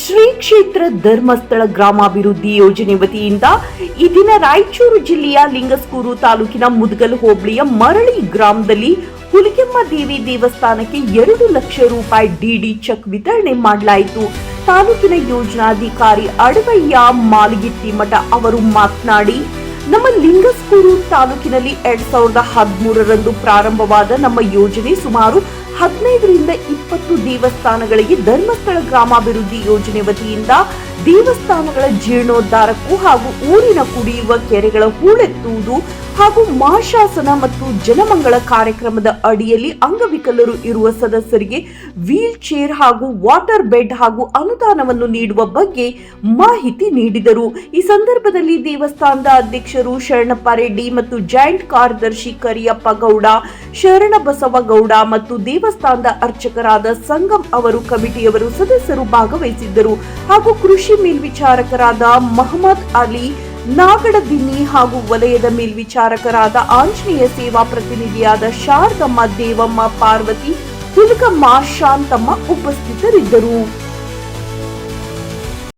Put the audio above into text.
ಶ್ರೀ ಕ್ಷೇತ್ರ ಧರ್ಮಸ್ಥಳ ಗ್ರಾಮಾಭಿವೃದ್ಧಿ ಯೋಜನೆ ವತಿಯಿಂದ ಈ ದಿನ ರಾಯಚೂರು ಜಿಲ್ಲೆಯ ಲಿಂಗಸ್ಕೂರು ತಾಲೂಕಿನ ಮುದಗಲ್ ಹೋಬಳಿಯ ಮರಳಿ ಗ್ರಾಮದಲ್ಲಿ ಹುಲಿಗೆಮ್ಮ ದೇವಿ ದೇವಸ್ಥಾನಕ್ಕೆ ಎರಡು ಲಕ್ಷ ರೂಪಾಯಿ ಡಿಡಿ ಚೆಕ್ ವಿತರಣೆ ಮಾಡಲಾಯಿತು. ತಾಲೂಕಿನ ಯೋಜನಾಧಿಕಾರಿ ಅಡವಯ್ಯ ಮಾಲಗಿತ್ತಿ ಮಠ ಅವರು ಮಾತನಾಡಿ, ನಮ್ಮ ಲಿಂಗಸ್ಕೂರು ತಾಲೂಕಿನಲ್ಲಿ ಎರಡ್ ಸಾವಿರದ ಹದಿಮೂರರಂದು ಪ್ರಾರಂಭವಾದ ನಮ್ಮ ಯೋಜನೆ ಸುಮಾರು ಹದಿನೈದರಿಂದ ಇಪ್ಪತ್ತು ದೇವಸ್ಥಾನಗಳಿಗೆ ಧರ್ಮಸ್ಥಳ ಗ್ರಾಮಾಭಿವೃದ್ಧಿ ಯೋಜನೆ ವತಿಯಿಂದ ದೇವಸ್ಥಾನಗಳ ಜೀರ್ಣೋದ್ಧಾರಕ್ಕೂ ಹಾಗೂ ಊರಿನ ಕುಡಿಯುವ ಕೆರೆಗಳ ಹೂಳೆತ್ತುವುದು ಹಾಗೂ ಮಾಶಾಸನ ಮತ್ತು ಜನಮಂಗಳ ಕಾರ್ಯಕ್ರಮದ ಅಡಿಯಲ್ಲಿ ಅಂಗವಿಕಲರು ಇರುವ ಸದಸ್ಯರಿಗೆ ವೀಲ್ ಚೇರ್ ಹಾಗೂ ವಾಟರ್ ಬೆಡ್ ಹಾಗೂ ಅನುದಾನವನ್ನು ನೀಡುವ ಬಗ್ಗೆ ಮಾಹಿತಿ ನೀಡಿದರು. ಈ ಸಂದರ್ಭದಲ್ಲಿ ದೇವಸ್ಥಾನದ ಅಧ್ಯಕ್ಷರು ಶರಣಪ್ಪ ರೆಡ್ಡಿ ಮತ್ತು ಜಾಯಿಂಟ್ ಕಾರ್ಯದರ್ಶಿ ಕರಿಯಪ್ಪ ಗೌಡ, ಶರಣ ಬಸವ ಗೌಡ ಮತ್ತು ದೇವಸ್ಥಾನದ ಅರ್ಚಕರಾದ ಸಂಗಮ್ ಅವರು ಕಮಿಟಿಯವರು ಸದಸ್ಯರು ಭಾಗವಹಿಸಿದ್ದರು. ಹಾಗೂ ಕೃಷಿ ಮೇಲ್ವಿಚಾರಕರಾದ ಮಹಮ್ಮದ್ ಅಲಿ ನಾಗಡದಿನ್ನಿ ಹಾಗೂ ವಲಯದ ಮೇಲ್ವಿಚಾರಕರಾದ ಆಂಜನೇಯ ಸೇವಾ ಪ್ರತಿನಿಧಿಯಾದ ಶಾರದಮ್ಮ ದೇವಮ್ಮ ಪಾರ್ವತಿ ಹುಲಕಮ್ಮ ಶಾಂತಮ್ಮ ಉಪಸ್ಥಿತರಿದ್ದರು.